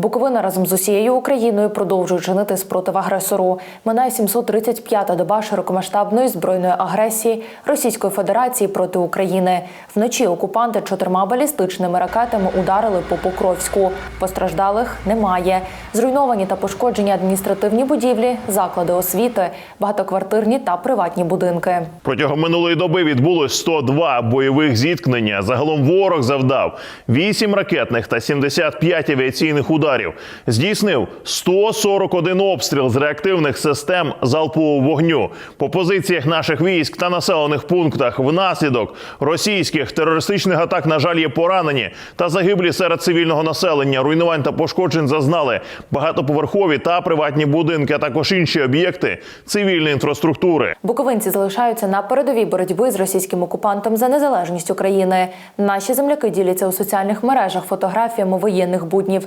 Буковина разом з усією Україною продовжує чинити спротив агресору. Минає 735-та доба широкомасштабної збройної агресії Російської Федерації проти України. Вночі окупанти чотирма балістичними ракетами ударили по Покровську. Постраждалих немає. Зруйновані та пошкоджені адміністративні будівлі, заклади освіти, багатоквартирні та приватні будинки. Протягом минулої доби відбулось 102 бойових зіткнення. Загалом ворог завдав 8 ракетних та 75 авіаційних ударів. Здійснив 141 обстріл з реактивних систем залпового вогню по позиціях наших військ та населених пунктах. Внаслідок російських терористичних атак, на жаль, є поранені та загиблі серед цивільного населення. Руйнувань та пошкоджень зазнали багатоповерхові та приватні будинки, а також інші об'єкти цивільної інфраструктури. Буковинці залишаються на передовій боротьби з російським окупантом за незалежність України. Наші земляки діляться у соціальних мережах фотографіями воєнних буднів,